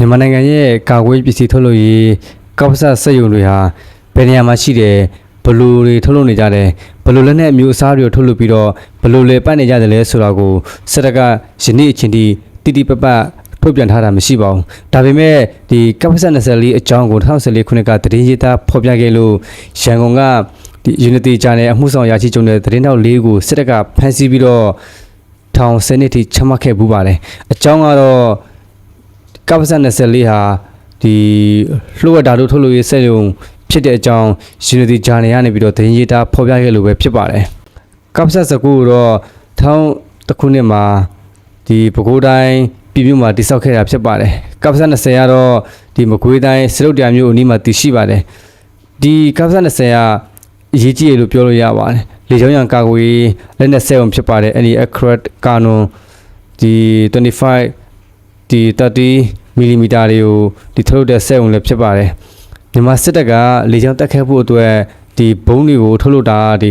မြန်မာနိုင်ငံရဲ့ကာကွယ်ပစ္စည်းထုတ်လုပ်ရေးကောက်ပစက်စက်ရုံတွေဟာဘယ်နေရာမှာရှိတယ်ဘယ်လိုတွေထုတ်လုပ်နေကြတယ်ဘယ်လိုလက်နက်အမျိုးအစားတွေကိုထုတ်လုပ်ပြီးတော့ဘယ်လိုလေပတ်နေကြတယ်လဲဆိုတာကိုစစ်တပ်ကယနေ့အချိန်ထိတိတိပပထုတ်ပြန်ထားတာမရှိပါဘူးဒါပေမဲ့ဒီကောက်ပစက်24အကြောင်းကို2014ခုနှစ်ကတည်ရေးသားဖော်ပြခဲ့လို့ရန်ကုန်ကဒီ Unity Channel အမှုဆောင်ရာချီကျုံတဲ့သတင်းတောက်လေးကိုစစ်တပ်ကဖမ်းဆီးပြီးတော့ထောင်10နှစ်ထိချမှတ်ခဲ့ပူပါတယ်အကြောင်းကတော့ ကပ္ပစ24ဟာဒီလှုပ်ဝက်ဓာတ်တို့ထုတ်လို့ရေးစက်ရုံဖြစ်တဲ့အကြောင်း Unity Journal ကနေပြီးတော့သတင်းရေးသားဖော်ပြခဲ့လို့ပဲဖြစ်ပါတယ်။ကပ္ပစ19ကိုတော့ထောင်းတစ်ခုနှစ်မှာဒီပဲခူးတိုင်းပြည်မြို့မှာတိစောက်ခဲ့တာဖြစ်ပါတယ်။ကပ္ပစ20ကတော့ဒီမကွေးတိုင်းစရုပ်တရားမျိုးအနီးမှာတည်ရှိပါတယ်။ဒီကပ္ပစ20ကအရေးကြီးရလို့ပြောလို့ရပါတယ်။လေကြောင်းရန်ကာကွယ်ရေးလက်နက်စက်ရုံဖြစ်ပါတယ်။အဲ့ဒီ accurate ကာနွန်ဒီ25 ဒီ30မီလီမီတာတွေကိုဒီထုတ်လုပ်တဲ့စက်ရုံလည်းဖြစ်ပါတယ်မြန်မာစစ်တပ်ကလေကြောင်းတက်ခဲဖို့အတွက်ဒီဘုံတွေကိုထုတ်လုပ်တာဒီ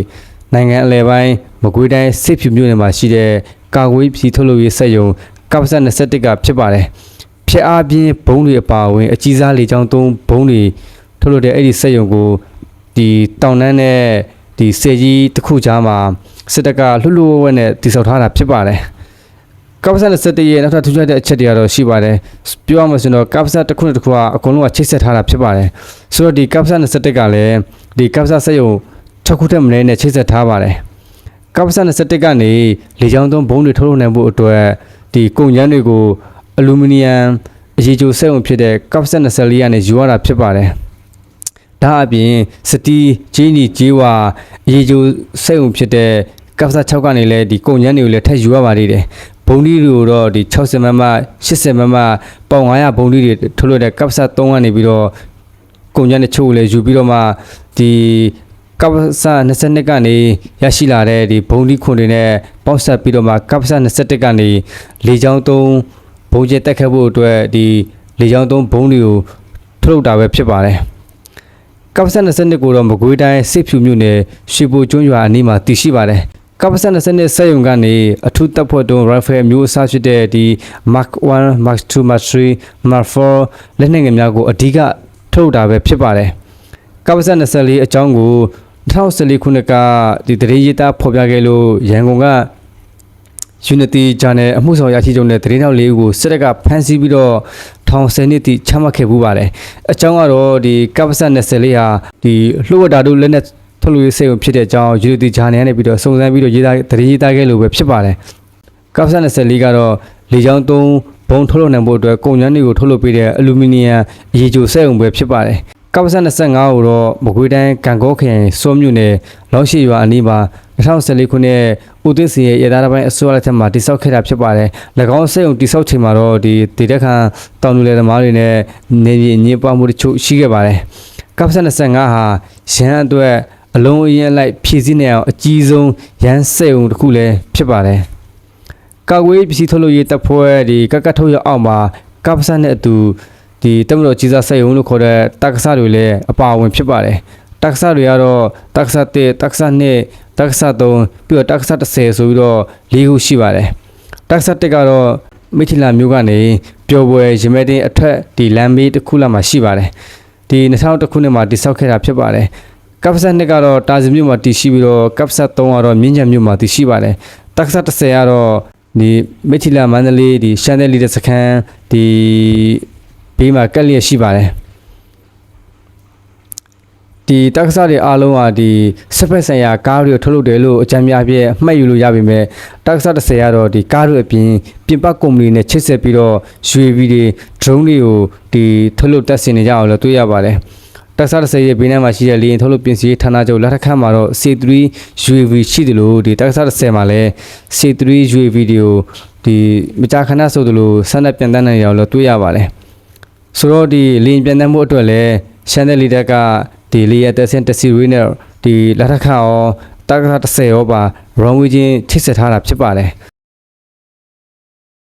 နိုင်ငံအလဲပိုင်းမကွေးတိုင်းစစ်ဖြူမြို့နယ်မှာရှိတဲ့ကာကွယ်ပြည်ထုတ်လုပ်ရေးစက်ရုံကပ္ပစ21ကဖြစ်ပါတယ်ဖျက်အားပြင်းဘုံတွေအပါအဝင်အကြီးစားလေကြောင်းသုံးဘုံတွေထုတ်လုပ်တဲ့အဲ့ဒီစက်ရုံကိုဒီတောင်တန်းနဲ့ဒီစေကြီးတစ်ခုကြားမှာစစ်တပ်ကလှုပ်လှုပ်ဝဲဝဲနဲ့တိစောက်ထားတာဖြစ်ပါတယ် ကပ္ပစက်27ရဲ့နောက်ထပ်ထူးခြားတဲ့အချက်တွေကတော့ရှိပါတယ်ပြောရမှာဆိုတော့ကပ္ပစက်တစ်ခုနဲ့တစ်ခုကအကုန်လုံးကချိတ်ဆက်ထားတာဖြစ်ပါတယ်ဆိုတော့ဒီကပ္ပစက်27ကလည်းဒီကပ္ပစက်စက်ရုံ6ခုထက်မနည်းနဲ့ချိတ်ဆက်ထားပါတယ်ကပ္ပစက်27ကနေလေကြောင်းသုံးဘုံတွေထုတ်လုပ်နိုင်ဖို့အတွက်ဒီကုန်ကျန်းတွေကိုအလူမီနီယံအရေးကြိုစက်ရုံဖြစ်တဲ့ကပ္ပစက်24ကနေယူရတာဖြစ်ပါတယ်ဒါအပြင်စတီးဂျင်းနီဂျေးဝါအရေးကြိုစက်ရုံဖြစ်တဲ့ ကပ္ပစက်6ကနေလည်းဒီကုန်ကျန်းတွေကိုလည်းထပ်ယူရပါသေးတယ်ဘုံဒီတွေကိုတော့ဒီ60မမ80မမပေါင်900ဘုံဒီတွေထုတ်လို့တဲ့ကပ်ဆတ်3ကနေပြီးတော့ကုန်ကျန်းတဲ့ချို့ကိုလည်းယူပြီးတော့မှဒီကပ်ဆတ်22ကနေရရှိလာတဲ့ဒီဘုံဒီခွန်တွေနဲ့ပေါက်ဆက်ပြီးတော့မှကပ်ဆတ်21ကနေလေချောင်း3ဘုံကျက်တက်ခဲ့ဖို့အတွက်ဒီလေချောင်း3ဘုံတွေကိုထုတ်လုပ်တာပဲဖြစ်ပါတယ်ကပ်ဆတ်22ကိုတော့မကွေးတိုင်းစစ်ဖြူမြို့နယ်ရွှေဘိုကျွန်းရွာအနီးမှာတည်ရှိပါတယ် ကပ္ပစက်20နှစ်စက်ရုံကနေအထူးတပ်ဖွဲ့တွန်း rifle မျိုးအစားဖြစ်တဲ့ဒီ Mark 1 Mark 2 Mark 3 Mark 4လက်နက်ငယ်များကိုအဓိကထုတ်တာပဲဖြစ်ပါတယ်ကပ္ပစက်24အကြောင်းကို2014ခုနှစ်ကဒီတရေရေးသားဖော်ပြခဲ့လို့ရန်ကုန်က Unity Channel အမှုဆောင်ရရှိချုပ်တဲ့သတင်းထောက်လေးဦးကိုစစ်တပ်ကဖမ်းဆီးပြီးတော့ထောင်10နှစ်တိချမှတ်ခဲ့ပူပါတယ်အကြောင်းကတော့ဒီကပ္ပစက်20လေးဟာဒီလှုပ်ဝက်တာတို့လက်နက် ထုတ်လို့ရေးစိတ်ဖြစ်တဲ့အကြောင်း Unity Channel နဲ့ပြီးတော့စုံစမ်းပြီးတော့ရေးသားသတင်းရေးသားခဲ့လို့ပဲဖြစ်ပါတယ်ကပ္ပစက်24ကတော့လေကြောင်းသုံးဘုံထုတ်လုပ်နိုင်ဖို့အတွက်ကုန်ကျန်းတွေကိုထုတ်လုပ်ပေးတဲ့အလူမီနီယံအရည်ကြိုစက်ရုံပဲဖြစ်ပါတယ်ကပ္ပစက်25ကိုတော့မကွေးတိုင်းကံကောခရိုင်စောမြို့နယ်လောက်ရှိရွာအနီးမှာ2014ခုနှစ်ဦးသိန်းစီရဲ့ရထားပိုင်းအစိုးရလက်ထက်မှာတိစောက်ခဲ့တာဖြစ်ပါတယ်။၎င်းစက်ရုံတိစောက်ချိန်မှာတော့ဒီဒေတက်ခန်တောင်သူလယ်သမားတွေနဲ့နေပြည်ညင်ပွားမှုတချို့ရှိခဲ့ပါတယ်။ကပ္ပစက်25ဟာရန်အတွက် အလုံးအရင်လိုက်ဖြည့်ဆည်းနေအောင်အကြီးဆုံးရန်စက်ရုံတစ်ခုလည်းဖြစ်ပါတယ်။ကာကွယ်ပစ္စည်းထုတ်လုပ်ရေးတပ်ဖွဲ့ဒီကကတ်ထုတ်ရအောက်မှာကပ္ပစက်နဲ့အတူဒီတမတော်ကြီးစားစက်ရုံလို့ခေါ်တဲ့တက္ကစတွေလည်းအပါအဝင်ဖြစ်ပါတယ်။တက္ကစတွေကတော့တက္ကစ1တက္ကစ2တက္ကစ3ပြီးတော့တက္ကစ10ဆိုပြီးတော့၄ခုရှိပါတယ်။တက္ကစ1ကတော့မိထီလာမျိုးကနေပျော်ပွဲရမဲတင်အထက်ဒီလမ်းဘေးတစ်ခုလောက်မှာရှိပါတယ်။ဒီ2000ခုနှစ်မှာတိစောက်ခဲ့တာဖြစ်ပါတယ်။ ကပ်ဆတ်2ကတော့တာဇီမြို့မှာတည်ရှိပြီးတော့ကပ်ဆတ်3ကတော့မြင်းချံမြို့မှာတည်ရှိပါတယ်။တက္ကစ10ကတော့ဒီမိထီလာမန္တလေးဒီရှမ်းတဲ့လီတဲ့စခန်းဒီဘေးမှာကက်လျက်ရှိပါတယ်။ဒီတက္ကစတွေအားလုံးကဒီစက်ဖက်ဆိုင်ရာကားတွေကိုထုတ်လုပ်တယ်လို့အကြံများပြည့်မှတ်ယူလို့ရပါမယ်တက္ကစ30ကတော့ဒီကားတွေအပြင်ပြင်ပကုမ္ပဏီနဲ့ချိတ်ဆက်ပြီးတော့ UAV တွေ drone တွေကိုဒီထုတ်လုပ်တက်ဆင်နေကြအောင်လို့တွေ့ရပါတယ် တက္ကစ30ရဲ့ဘေးနားမှာရှိတဲ့လေယာဉ်ထုတ်လုပ်ပြင်စည်းဌာနချုပ်လက်ထက်ခန့်မှာတော့ C3 UAV ရှိတယ်လို့ဒီတက္ကစ30မှာလည်း C3 UAV တွေကိုဒီမကြာခဏဆိုသလိုဆန်းသက်ပြန်တန်းနေရအောင်လို့တွေ့ရပါတယ်ဆိုတော့ဒီလေယာဉ်ပြန်တန်းမှုအတွက်လည်းရှမ်းတဲ့လီတက်ကဒီလေယာဉ်တက်ဆင်တစီရီနဲ့ဒီလက်ထက်ခါရောတက္ကသ30ရောပါ runway ချင်းချိတ်ဆက်ထားတာဖြစ်ပါတယ်